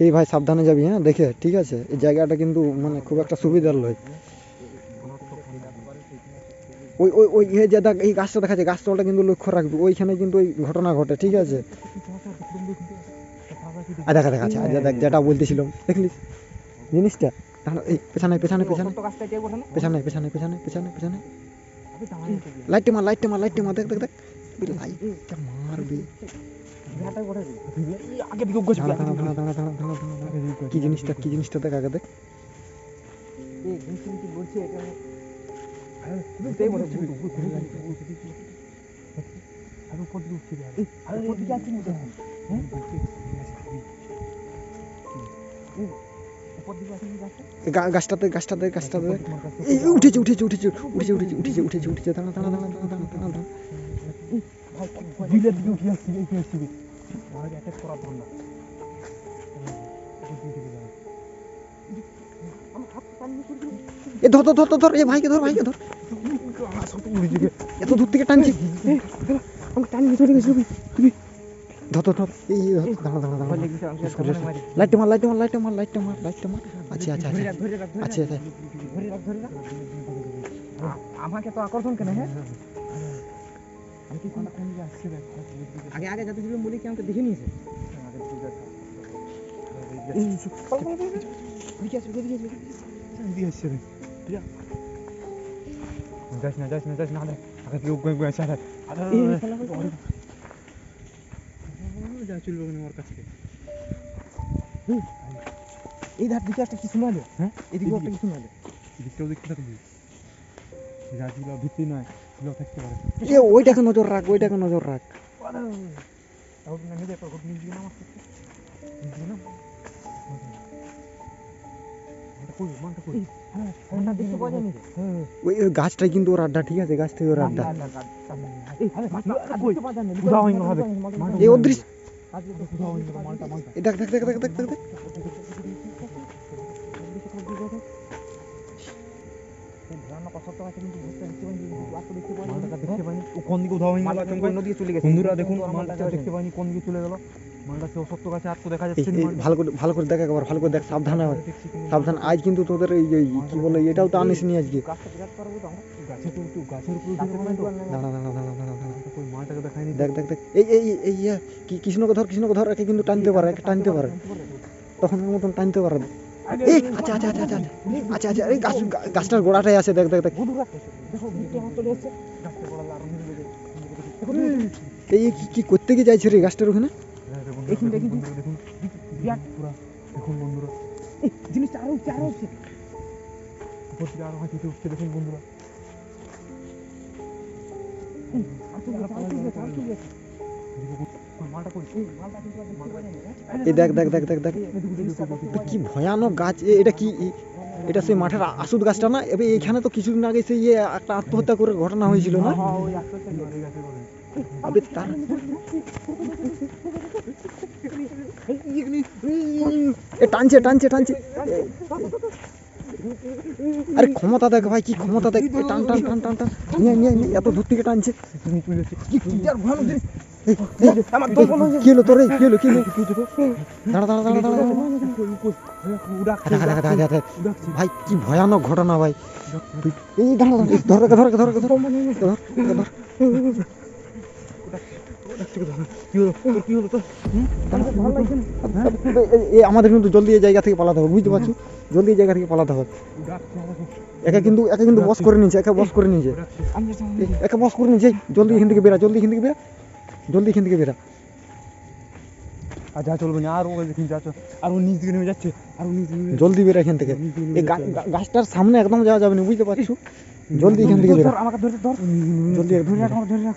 এই ভাই সাবধানে যাবি হ্যাঁ? দেখে ঠিক আছে? এই জায়গাটা কিন্তু মানে খুব একটা সুবিধার নয় ওই ওই ওই এই যে দেখ এই গাছটা দেখা যায় গাছটা কিন্তু লক্ষ্য রাখবি। ওইখানে কিন্তু ওই ঘটনা ঘটে ঠিক আছে? আর দেখা দেখা আছে দেখ যেটা বলতেছিলাম দেখলি? জিনিসটা? দাঁড়া, এই পেছনে পেছনে পেছনে। পেছনে পেছনে পেছনে পেছনে পেছনে। লাইটে মার লাইটে মার লাইটে মার দেখ দেখ দেখ। লাইটটা মারবি। আগে দিকে দাঁড়া দাঁড়া দাঁড়া দাঁড়া দাঁড়া দাঁড়া দাঁড়া দাঁড়া। কি জিনিসটা কি জিনিসটা দেখ আগে দেখ এই গা- গাছটাতে গাছটাতে গাছটাতে এই উঠেছে উঠেছে উঠেছে উঠেছে উঠেছে উঠেছে উঠেছে উঠেছে দাঁড়া দাঁড়া দাঁড়া দাঁড়া দাঁড়া দাঁড়া দাঁড়া দিলের দিকে উঠে আসছি উঠে আসছি আমাকে অ্যাটাক ধান্দা এ ধর ধর ধর ধর, ধর এ ভাইকে ধর ভাইকে ধর। এত দূর থেকে টানছি। আমাকে চলে গেছিল ধর ধর ধর এই দাঁড়া দাঁড়া দাঁড়া লাইটটা মার লাইটটা মার লাইটটা মার লাইটটা মার লাইটটা মার। আচ্ছা আচ্ছা আচ্ছা। আচ্ছা আচ্ছা। আমাকে তো আকর্ষণ কেন হ্যাঁ? আগে আগে যাতে ছিল বলে আমাকে দেখে নিয়েছে? না আগে কাছে। এই ধার দিকে একটা কিছু নালে হ্যাঁ? এদিকে। একটা কিছু নালে দিকটা ওদিকটা যাচ্ছিল ভিত্তি নয়। এ ওইটাকে নজর রাখ ওইটাকে নজর রাখ। ওই গাছটাই কিন্তু ওর আড্ডা ঠিক আছে? গাছ থেকে ওর আড্ডা। এটা অদৃশ্য। দেখ দেখ দেখ দেখ দেখ দেখ। ভালো করে দেখ একবার ভালো করে দেখ সাবধানে হয়। সাবধান আজ কিন্তু তোদের এই কি বলে এটাও তো আনিস নি আজকে দেখ দেখ দেখ। এই এই এই- কৃষ্ণকে ধর কৃষ্ণকে ধর একে কিন্তু টানতে পারে একে টানতে পারে। তখন মতন টানতে পারে। এই আচ্ছা আচ্ছা আচ্ছা আচ্ছা আচ্ছা আচ্ছা এই গাছ গাছটার গোড়াটাই আছে, দেখ দেখ দেখ। এই কি করতে গিয়ে যাইছে রে গাছটার ওখানে? দেখুন দেখুন বন্ধুরা দেখ দেখ দেখ দেখ দেখ। কি ভয়ানক গাছ? এটা কি? এটা সেই মাঠের আসুদ গাছটা না? এবার এইখানে তো কিছুদিন আগে সেই একটা আত্মহত্যা করে ঘটনা হয়েছিল, না? টানছে টানছে টানছে। আরে ক্ষমতা দেখ ভাই, কি ক্ষমতা দেখ। টান টান টান টান টান। নিয়ে নিয়ে এত দূর থেকে টানছে। কি হলো তোর এই? কি হলো কি হলো দাঁড়া দাঁড়া দাঁড়া দাঁড়া। দেখা দেখা দেখা দেখা ভাই, কি ভয়ানক ঘটনা ভাই। এই ধর ধর ধর আমাদের কিন্তু জলদি এই জায়গা থেকে পালাতে হবে, বুঝতে পারছ? জলদি এই জায়গা থেকে পালাতে হবে। একে কিন্তু একে কিন্তু বস করে নিয়েছে, একে বস করে নিয়েছে। একে বস করে নিয়েছে জলদি এখান থেকে বেরা জলদি এখান থেকে বেরা জলদি এখান থেকে বেরা আর যা চলবে না আর ও দেখুন যা আর ও নিচ দিকে নেমে যাচ্ছে আর ও নিচ দিকে জলদি বেরা এখান থেকে। এই গাছটার সামনে একদম যাওয়া যাবে না বুঝতে পারছ? জলদি এখান থেকে বেরা আমাকে ধরে ধর। জলদি ধরে রাখ আমাকে ধরে রাখ।